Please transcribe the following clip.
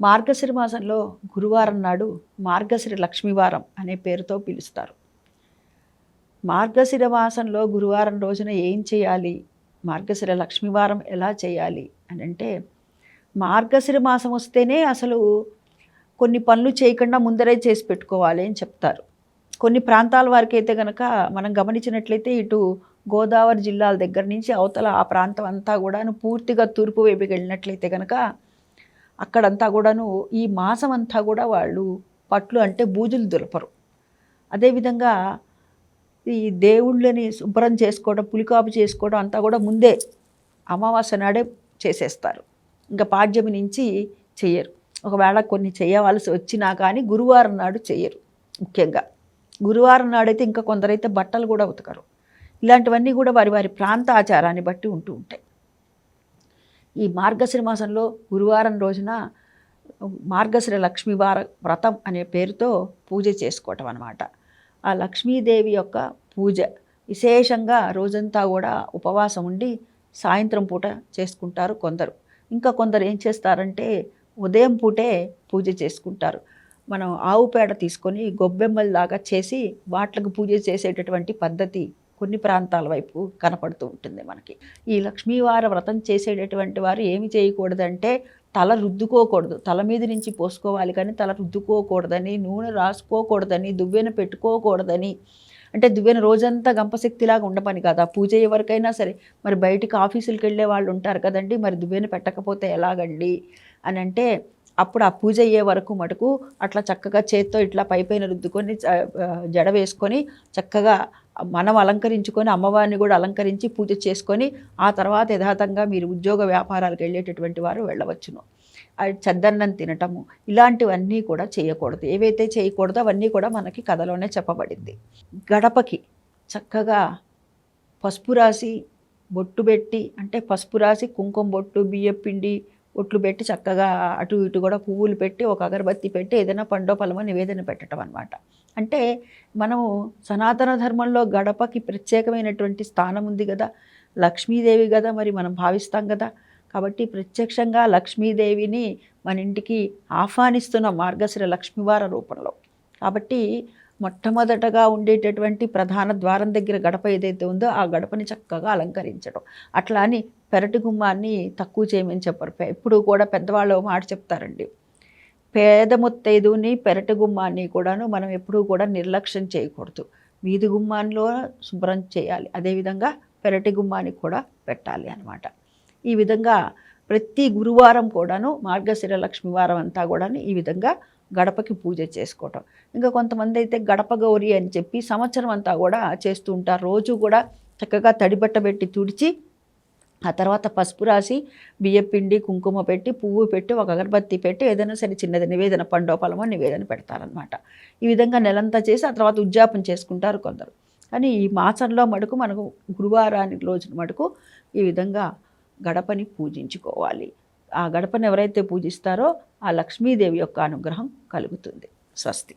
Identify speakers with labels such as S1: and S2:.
S1: మార్గశిర మాసంలో గురువారం నాడు మార్గశిర లక్ష్మీవారం అనే పేరుతో పిలుస్తారు. మార్గశిర మాసంలో గురువారం రోజున ఏం చేయాలి? మార్గశిర లక్ష్మీవారం ఎలా చేయాలి? అని అంటే మార్గశిర మాసం వస్తేనే అసలు కొన్ని పనులు చేయకుండా ముందరే చేసి పెట్టుకోవాలి అని చెప్తారు. కొన్ని ప్రాంతాల వారికి అయితే కనుక మనం గమనించినట్లయితే ఇటు గోదావరి జిల్లాల దగ్గర నుంచి అవతల ఆ ప్రాంతం అంతా కూడాను పూర్తిగా తూర్పు వైపుకి వెళ్ళినట్లయితే కనుక అక్కడంతా కూడాను ఈ మాసం అంతా కూడా వాళ్ళు పట్లు అంటే బూజులు దులపరు. అదేవిధంగా ఈ దేవుళ్ళని శుభ్రం చేసుకోవడం పులికాపు చేసుకోవడం అంతా కూడా ముందే అమావాస్య నాడే చేసేస్తారు. ఇంకా పాడ్యమి నుంచి చెయ్యరు. ఒకవేళ కొన్ని చేయవలసి వచ్చినా కానీ గురువారం నాడు చెయ్యరు ముఖ్యంగా. గురువారం నాడైతే ఇంకా కొందరైతే బట్టలు కూడా ఉతకరు. ఇలాంటివన్నీ కూడా వారి వారి ప్రాంత ఆచారాన్ని బట్టి ఉంటూ ఉంటాయి. ఈ మార్గశిర మాసంలో గురువారం రోజున మార్గశిర లక్ష్మీవార వ్రతం అనే పేరుతో పూజ చేసుకోవటం అనమాట ఆ లక్ష్మీదేవి యొక్క పూజ విశేషంగా రోజంతా కూడా ఉపవాసం ఉండి సాయంత్రం పూట చేసుకుంటారు కొందరు. ఇంకా కొందరు ఏం చేస్తారంటే ఉదయం పూటే పూజ చేసుకుంటారు. మనం ఆవు పేడ తీసుకొని గొబ్బెమ్మల్లాగా చేసి వాట్లకు పూజ చేసేటటువంటి పద్ధతి కొన్ని ప్రాంతాల వైపు కనపడుతూ ఉంటుంది మనకి. ఈ లక్ష్మీవార వ్రతం చేసేటటువంటి వారు ఏమి చేయకూడదంటే తల రుద్దుకోకూడదు. తల మీద నుంచి పోసుకోవాలి కానీ తల రుద్దుకోకూడదని నూనె రాసుకోకూడదని దువ్వెన పెట్టుకోకూడదని. అంటే దువ్వెన రోజంతా గంపశక్తిలాగా ఉండపని కదా. పూజ ఎవరికైనా సరే. మరి బయటికి ఆఫీసులకు వెళ్ళే వాళ్ళు ఉంటారు కదండి. మరి దువ్వెన పెట్టకపోతే ఎలాగండి? అని అంటే అప్పుడు ఆ పూజ అయ్యే వరకు మటుకు అట్లా చక్కగా చేత్తో ఇట్లా పైపైన రుద్దుకొని జడ వేసుకొని చక్కగా మనం అలంకరించుకొని అమ్మవారిని కూడా అలంకరించి పూజ చేసుకొని ఆ తర్వాత యథాతంగా మీరు ఉద్యోగ వ్యాపారాలకు వెళ్ళేటటువంటి వారు వెళ్ళవచ్చును. చద్దన్నం తినటము ఇలాంటివన్నీ కూడా చేయకూడదు. ఏవైతే చేయకూడదో అవన్నీ కూడా మనకి కథలోనే చెప్పబడింది. గడపకి చక్కగా పసుపు రాసి బొట్టు పెట్టి అంటే పసుపు రాసి కుంకుమ బొట్టు బియ్యపిండి ఒట్లు పెట్టి చక్కగా అటు ఇటు కూడా పువ్వులు పెట్టి ఒక అగరబత్తి పెట్టి ఏదైనా పండో పలమో నివేదన పెట్టడం అనమాట అంటే మనము సనాతన ధర్మంలో గడపకి ప్రత్యేకమైనటువంటి స్థానం ఉంది కదా లక్ష్మీదేవి కదా మరి మనం భావిస్తాం కదా. కాబట్టి ప్రత్యక్షంగా లక్ష్మీదేవిని మన ఇంటికి ఆహ్వానిస్తున్న మార్గశిర లక్ష్మీవార రూపంలో. కాబట్టి మొట్టమొదటగా ఉండేటటువంటి ప్రధాన ద్వారం దగ్గర గడప ఏదైతే ఉందో ఆ గడపని చక్కగా అలంకరించడం. అట్లా అని పెరటి గుమ్మాన్ని తక్కువ చేయమని చెప్పరు. ఎప్పుడు కూడా పెద్దవాళ్ళు మాట చెప్తారండి. పేద ముత్తైదుని పెరటి గుమ్మాన్ని కూడాను మనం ఎప్పుడూ కూడా నిర్లక్ష్యం చేయకూడదు. వీధి గుమ్మాన్లో శుభ్రం చేయాలి. అదేవిధంగా పెరటి గుమ్మాన్ని కూడా పెట్టాలి అనమాట ఈ విధంగా ప్రతి గురువారం కూడాను మార్గశిర లక్ష్మీవారం అంతా కూడాను ఈ విధంగా గడపకి పూజ చేసుకోవటం. ఇంకా కొంతమంది అయితే గడప గౌరి అని చెప్పి సంవత్సరం అంతా కూడా చేస్తూ ఉంటారు. రోజు కూడా చక్కగా తడిబట్ట పెట్టి తుడిచి ఆ తర్వాత పసుపు రాసి బియ్యపిండి కుంకుమ పెట్టి పువ్వు పెట్టి ఒక అగరబత్తి పెట్టి ఏదైనా సరే చిన్నది నివేదన పండోపలమో నివేదన పెడతారనమాట ఈ విధంగా నెలంతా చేసి ఆ తర్వాత ఉద్యాపన చేసుకుంటారు కొందరు. కానీ ఈ మాసంలో మటుకు మనకు గురువారానికి రోజున మటుకు ఈ విధంగా గడపని పూజించుకోవాలి. ఆ గడపని ఎవరైతే పూజిస్తారో ఆ లక్ష్మీదేవి యొక్క అనుగ్రహం కలుగుతుంది. స్వస్తి.